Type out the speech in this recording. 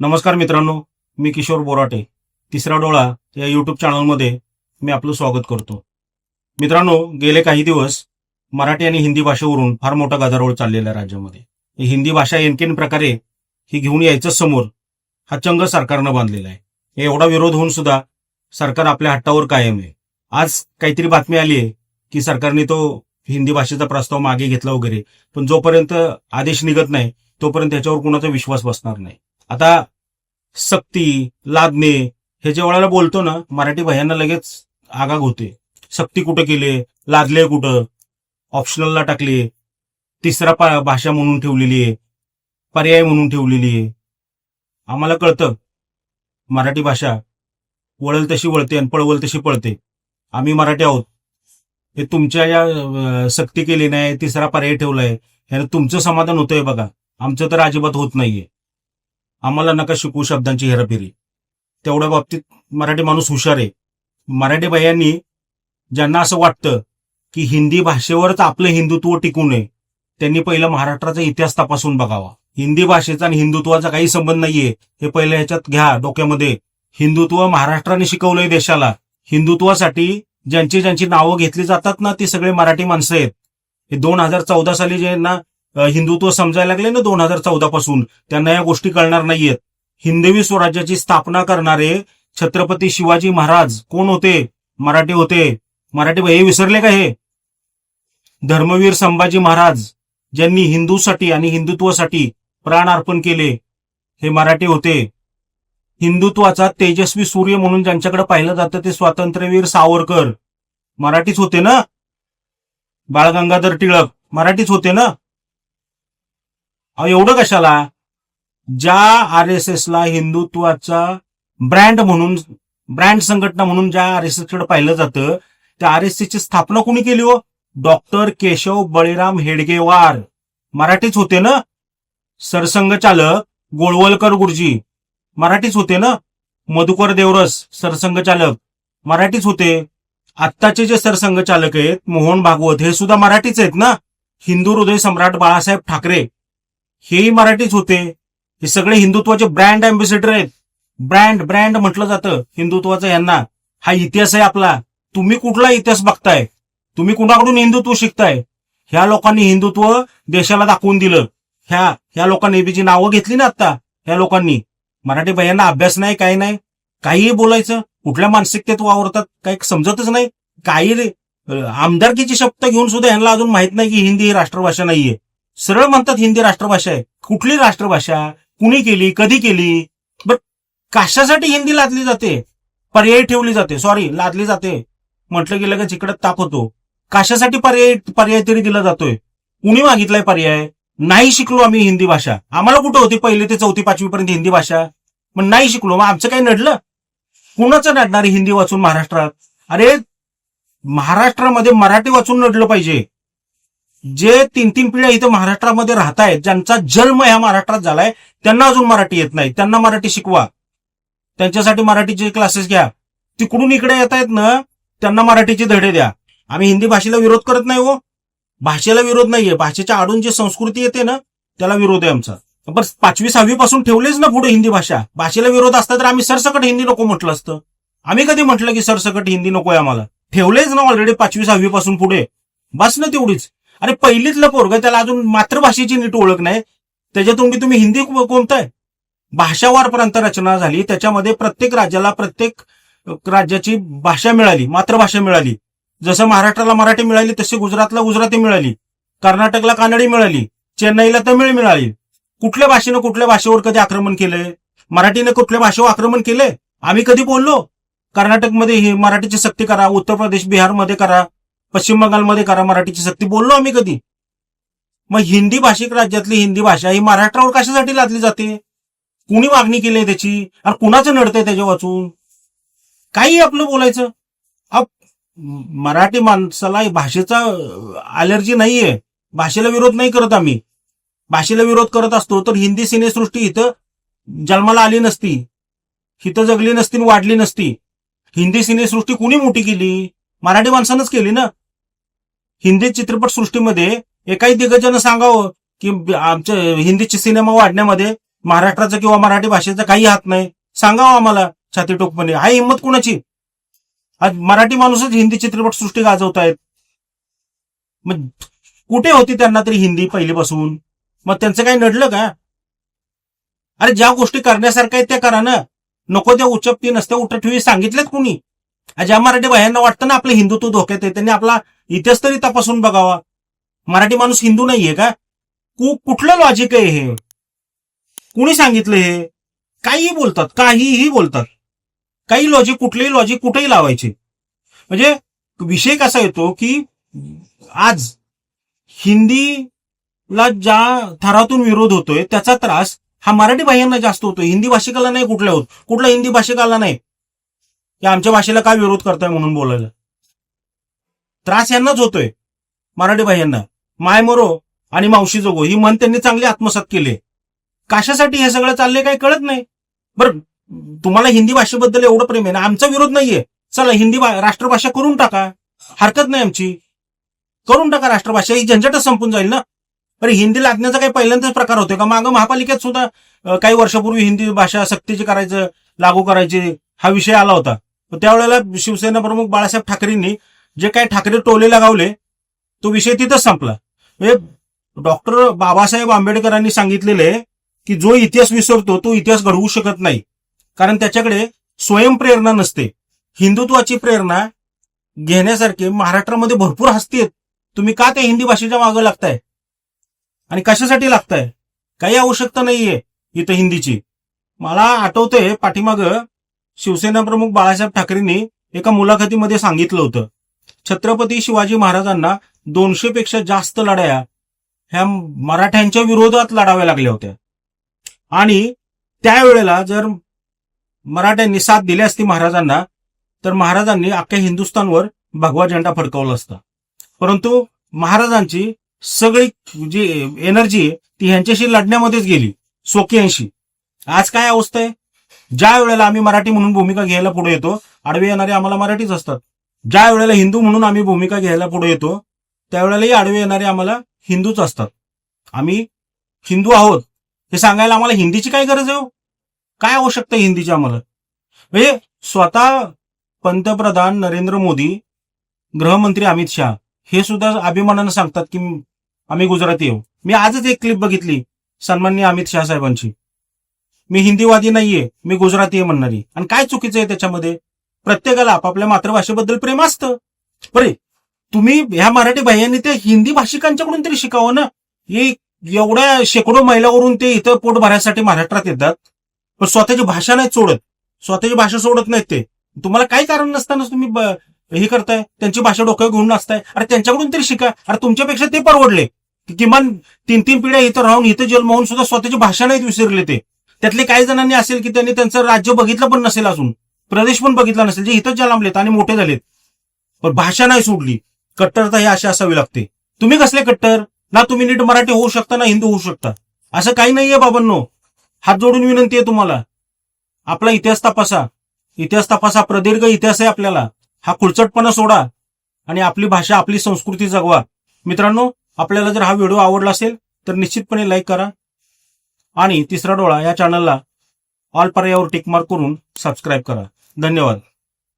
नमस्कार मित्रांनो मी किशोर बोराटे. तिसरा डोळा या यूट्यूब चॅनलमध्ये मी आपलं स्वागत करतो. मित्रांनो गेले काही दिवस मराठी आणि हिंदी भाषेवरून फार मोठा गदारोळ चाललेला आहे राज्यामध्ये. हिंदी भाषा एनकेन प्रकारे ही घेऊन यायचं समोर हा चंग सरकारनं बांधलेला आहे. एवढा विरोध होऊन सुद्धा सरकार आपल्या हट्टावर कायम आहे. आज काहीतरी बातमी आली आहे की सरकारने तो हिंदी भाषेचा प्रस्ताव मागे घेतला वगैरे पण जोपर्यंत आदेश निघत नाही तोपर्यंत त्याच्यावर कुणाचा विश्वास बसणार नाही. आता सक्ती लादणे हे ज्या वेळेला बोलतो ना मराठी भयांना लगेच आगाग होते. सक्ती कुठं केले लादले कुठं ऑप्शनलला टाकले तिसरा भाषा म्हणून ठेवलेली आहे पर्याय म्हणून ठेवलेली आहे. आम्हाला कळतं मराठी भाषा वळल तशी वळते आणि पळवल तशी पळते. आम्ही मराठी आहोत. हे तुमच्या या सक्ती केली नाही तिसरा पर्याय ठेवलाय ह्यानं तुमचं समाधान होतंय बघा. आमचं तर अजिबात होत नाहीये. आम्हाला नका शिकवू शब्दांची हेराफेरी. तेवढ्या बाबतीत मराठी माणूस हुशार आहे. मराठी बायांनी ज्यांना असं वाटतं की हिंदी भाषेवरच आपलं हिंदुत्व टिकू नये त्यांनी पहिलं महाराष्ट्राचा इतिहास तपासून बघावा. हिंदी भाषेचा आणि हिंदुत्वाचा काही संबंध नाहीये. हे पहिलं ह्याच्यात घ्या डोक्यामध्ये. हिंदुत्व महाराष्ट्राने शिकवलंय देशाला. हिंदुत्वासाठी ज्यांची ज्यांची नावं घेतली जातात ना ती सगळे मराठी माणसं आहेत. हे दोन हजार चौदा साली जे ना हिंदुत्व समजायला लागले ना दोन हजार चौदा पासून. त्यांना या गोष्टी कळणार नाहीयेत. हिंदवी स्वराज्याची स्थापना करणारे छत्रपती शिवाजी महाराज कोण होते? मराठी होते. मराठी हे विसरले का हे? धर्मवीर संभाजी महाराज ज्यांनी हिंदूसाठी आणि हिंदुत्वासाठी प्राण अर्पण केले हे मराठी होते. हिंदुत्वाचा तेजस्वी सूर्य म्हणून ज्यांच्याकडे पाहिलं जातं ते स्वातंत्र्यवीर सावरकर. मराठीच होते ना? बाळ गंगाधर टिळक मराठीच होते ना? अहो, एवढं कशाला? ज्या आर एस एसला हिंदुत्वाचा ब्रँड म्हणून ब्रँड संघटना म्हणून ज्या आर एस एसकडे पाहिलं जातं त्या आर एस एस ची स्थापना कोणी केली हो? डॉक्टर केशव बळीराम हेडगेवार. मराठीच होते ना? सरसंघचालक गोळवलकर गुरुजी. मराठीच होते ना? मधुकर देवरस सरसंघचालक मराठीच होते. आत्ताचे जे सरसंघचालक आहेत मोहन भागवत हे सुद्धा मराठीच आहेत ना? हिंदू हृदय सम्राट बाळासाहेब ठाकरे. हेही मराठीच होते. हे सगळे हिंदुत्वाचे ब्रँड अँबेसिडर आहेत. ब्रँड ब्रँड म्हटलं जातं हिंदुत्वाचं यांना. हा इतिहास आहे आपला. तुम्ही कुठला इतिहास बघताय? तुम्ही कुणाकडून हिंदुत्व शिकताय? ह्या लोकांनी हिंदुत्व देशाला दाखवून दिलं. ह्या ह्या लोकांनी बी जी नावं घेतली ना आता ह्या लोकांनी. मराठी बायांना अभ्यास नाही काही नाही. काहीही बोलायचं. कुठल्या मानसिकतेत वावरतात काही समजतच नाही. काही आमदारकीचे आमदारकीची शब्द घेऊन सुद्धा यांना अजून माहीत नाही की हिंदी ही राष्ट्रभाषा नाहीये. सरळ म्हणतात हिंदी राष्ट्रभाषा आहे. कुठली राष्ट्रभाषा? कुणी केली? कधी केली? बट कशासाठी हिंदी लादली जाते? पर्यायी ठेवली जाते. सॉरी लादली जाते. म्हटलं गेलं का जिकडे ताप होतो. कशासाठी पर्याय पर्याय तरी दिला जातोय? कुणी मागितलाय पर्याय? नाही शिकलो आम्ही हिंदी भाषा. आम्हाला कुठं होती पहिली ते चौथी पाचवी पर्यंत हिंदी भाषा? पण नाही शिकलो. मग आमचं काही नडलं? कुणाचं नडणार हिंदी वाचून महाराष्ट्रात? अरे महाराष्ट्रामध्ये मराठी वाचून नडलं पाहिजे. जे तीन तीन पिढ्या इथं महाराष्ट्रामध्ये राहत आहेत ज्यांचा जन्म ह्या महाराष्ट्रात झालाय त्यांना अजून मराठी येत नाही. त्यांना मराठी शिकवा. त्यांच्यासाठी मराठीचे क्लासेस घ्या. तिकडून इकडे येत आहेत ना त्यांना मराठीचे धडे द्या. आम्ही हिंदी भाषेला विरोध करत नाही हो. भाषेला विरोध नाहीये. भाषेच्या आडून जी संस्कृती येते ना त्याला विरोध आहे आमचा. पण पाचवी सहावी पासून ठेवलेच ना पुढे हिंदी भाषा. भाषेला विरोध असता तर आम्ही सरसकट हिंदी नको म्हटलं असतं. आम्ही कधी म्हटलं की सरसकट हिंदी नकोय आम्हाला? ठेवलेच ना ऑलरेडी पाचवी सहावी पासून पुढे. बस ना तेवढीच. अरे पहिलीतलं पोरग त्याला अजून मातृभाषेची नीट ओळख नाही. त्याच्यातून तुम्ही हिंदी कोणताय? भाषावार प्रांत रचना झाली. त्याच्यामध्ये प्रत्येक राज्याला प्रत्येक राज्याची भाषा मिळाली मातृभाषा मिळाली. जसं महाराष्ट्राला मराठी मिळाली तशी गुजरातला गुजराती मिळाली. कर्नाटकला कानडी मिळाली. चेन्नईला तमिळ मिळाली. कुठल्या भाषेनं कुठल्या भाषेवर कधी आक्रमण केलंय? मराठीने कुठल्या भाषेवर आक्रमण केलंय? आम्ही कधी बोललो? कर्नाटकमध्ये मराठीची सक्ती करा उत्तर प्रदेश बिहारमध्ये करा. पश्चिम बंगालमध्ये करा मराठीची सक्ती. बोललो आम्ही कधी? मग हिंदी भाषिक राज्यातली हिंदी भाषा ही महाराष्ट्रावर कशासाठी लादली जाते? कुणी मागणी केली आहे त्याची? आणि कुणाचं नडतंय त्याच्या वाचून? काही आपलं बोलायचं. अहो, मराठी माणसाला भाषेचा अलर्जी नाहीये. भाषेला विरोध नाही करत आम्ही. भाषेला विरोध करत असतो तर हिंदी सिनेसृष्टी इथं जन्माला आली नसती. इथं जगली नसती आणि वाढली नसती. हिंदी सिनेसृष्टी कुणी मोठी केली? मराठी माणसानंच केली ना? हिंदी चित्रपट सृष्टीमध्ये एकाही दिग्गजानं सांगावं की आमच्या हिंदीचे सिनेमा वाढण्यामध्ये महाराष्ट्राचा किंवा मराठी भाषेचा काही हात नाही. सांगावं आम्हाला छाती टोकपणे आहे हिंमत कुणाची? आज मराठी माणूसच हिंदी चित्रपट सृष्टी गाजवतायत. मग कुठे होती त्यांना तरी हिंदी पहिलीपासून? मग त्यांचं काही नडलं का? अरे ज्या गोष्टी करण्यासारख्या आहेत त्या करा ना. नको त्या उच्चपती नसत्या उठठेवी सांगितल्यात कुणी? ज्या मराठी बायांना वाटतं ना आपलं हिंदुत्व धोक्यात आहे त्यांनी आपला इतिहास तरी तपासून बघावा. मराठी माणूस हिंदू नाहीये का? कुठलं लॉजिक आहे हे? कुणी सांगितलं हे? काहीही बोलतात काहीही बोलतात. काही लॉजिक कुठलेही लॉजिक कुठेही लावायचे. म्हणजे विषय कसा येतो की आज हिंदीला ज्या थरातून विरोध होतोय त्याचा त्रास हा मराठी भाषांना जास्त होतोय. हिंदी भाषिकाला नाही कुठल्या होत. कुठला हिंदी भाषिकाला नाही. की आमच्या भाषेला काय विरोध करताय म्हणून बोलायला त्रास यांनाच होतोय मराठी भाईंना. माय मरो आणि मावशी जोगो ही मन त्यांनी चांगली आत्मसात केली कशासाठी हे सगळं चाललंय काही कळत नाही. बरं तुम्हाला हिंदी भाषेबद्दल एवढं प्रेम आहे ना आमचा विरोध नाहीये. चला हिंदी राष्ट्रभाषा करून टाका. हरकत नाही आमची. करून टाका राष्ट्रभाषा ही झंझटच संपून जाईल ना. अरे हिंदी लादण्याचा काही पहिल्यांदाच प्रकार होतोय का? मागं महापालिकेत सुद्धा काही वर्षापूर्वी हिंदी भाषा सक्तीची करायचं लागू करायची हा विषय आला होता. त्यावेळेला शिवसेना प्रमुख बाळासाहेब ठाकरेंनी जे काही ठाकरे टोले लगावले तो विषय तिथंच संपला. म्हणजे डॉक्टर बाबासाहेब आंबेडकरांनी सांगितलेले की जो इतिहास विसरतो तो इतिहास घडवू शकत नाही. कारण त्याच्याकडे स्वयंप्रेरणा नसते. हिंदुत्वाची प्रेरणा घेण्यासारखे महाराष्ट्रामध्ये भरपूर हस्ती आहेत. तुम्ही का त्या हिंदी भाषेच्या मागं लागताय? आणि कशासाठी लागताय? काही आवश्यकता नाहीये इथं हिंदीची. मला आठवतंय पाठीमागं शिवसेना प्रमुख बाळासाहेब ठाकरेंनी एका मुलाखतीमध्ये सांगितलं होतं छत्रपती शिवाजी महाराजांना दोनशे पेक्षा जास्त लढाया ह्या मराठ्यांच्या विरोधात लढाव्या लागल्या होत्या. आणि त्यावेळेला जर मराठ्यांनी साथ दिली असती महाराजांना तर महाराजांनी अख्ख्या हिंदुस्थानवर भगवा झेंडा फडकवला असता. परंतु महाराजांची सगळी जी एनर्जी आहे ती ह्यांच्याशी लढण्यामध्येच गेली स्वकीयांशी. आज काय अवस्था आहे? ज्या वेळेला आम्ही मराठी म्हणून भूमिका घ्यायला पुढे येतो आडवे येणारे आम्हाला मराठीच असतात. ज्या वेळेला हिंदू म्हणून आम्ही भूमिका घ्यायला पुढे येतो त्यावेळेलाही आडवे येणारे आम्हाला हिंदूच असतात. आम्ही हिंदू आहोत. हे सांगायला आम्हाला हिंदीची काय गरज आहे हो? काय आवश्यकता आहे हिंदीची आम्हाला? म्हणजे स्वतः पंतप्रधान नरेंद्र मोदी गृहमंत्री अमित शहा हे सुद्धा अभिमानानं सांगतात की आम्ही गुजराती येऊ मी आजच एक क्लिप बघितली सन्माननीय अमित शहा साहेबांची. मी हिंदीवादी नाहीये मी गुजराती आहे म्हणणारी. आणि काय चुकीचं आहे त्याच्यामध्ये? प्रत्येकाला आपापल्या मातृभाषेबद्दल प्रेम असतं. बरे तुम्ही ह्या मराठी बाह्यांनी ते हिंदी भाषिकांच्याकडून तरी शिकावं ना? हे एवढ्या शेकडो महिलावरून ते इथं पोट भरायसाठी महाराष्ट्रात येतात. पण स्वतःची भाषा नाही सोडत. स्वतःची भाषा सोडत नाहीत ते. तुम्हाला काही कारण नसताना तुम्ही हे करताय. त्यांची भाषा डोक्यावर घेऊन नसताय अरे त्यांच्याकडून तरी शिका. अरे तुमच्यापेक्षा ते परवडले. किमान तीन तीन पिढ्या इथं राहून इथं जन्म होऊन सुद्धा स्वतःची भाषा नाहीत विसरले ते. त्यातले काही जणांनी असेल की त्यांनी त्यांचं राज्य बघितलं पण नसेल अजून. प्रदेश पण बघितला नसेल जे इथंच जन्मलेत आणि मोठे झालेत. पण भाषा नाही सोडली. कट्टरता ही अशी असावी लागते. तुम्ही कसले कट्टर? ना तुम्ही नीट मराठी होऊ शकता ना हिंदू होऊ शकता. असं काही नाहीये बाबांनो. हात जोडून विनंती आहे तुम्हाला. आपला इतिहास तपासा. इतिहास तपासा. प्रदीर्घ इतिहास आहे आपल्याला. हा खुळचटपणा सोडा. आणि आपली भाषा आपली संस्कृती जगवा. मित्रांनो आपल्याला जर हा व्हिडिओ आवडला असेल तर निश्चितपणे लाईक करा. आणि तिसरा डोळा या चॅनलला ऑल पर्यायावर टिक मार्क करून सबस्क्राईब करा. धन्यवाद.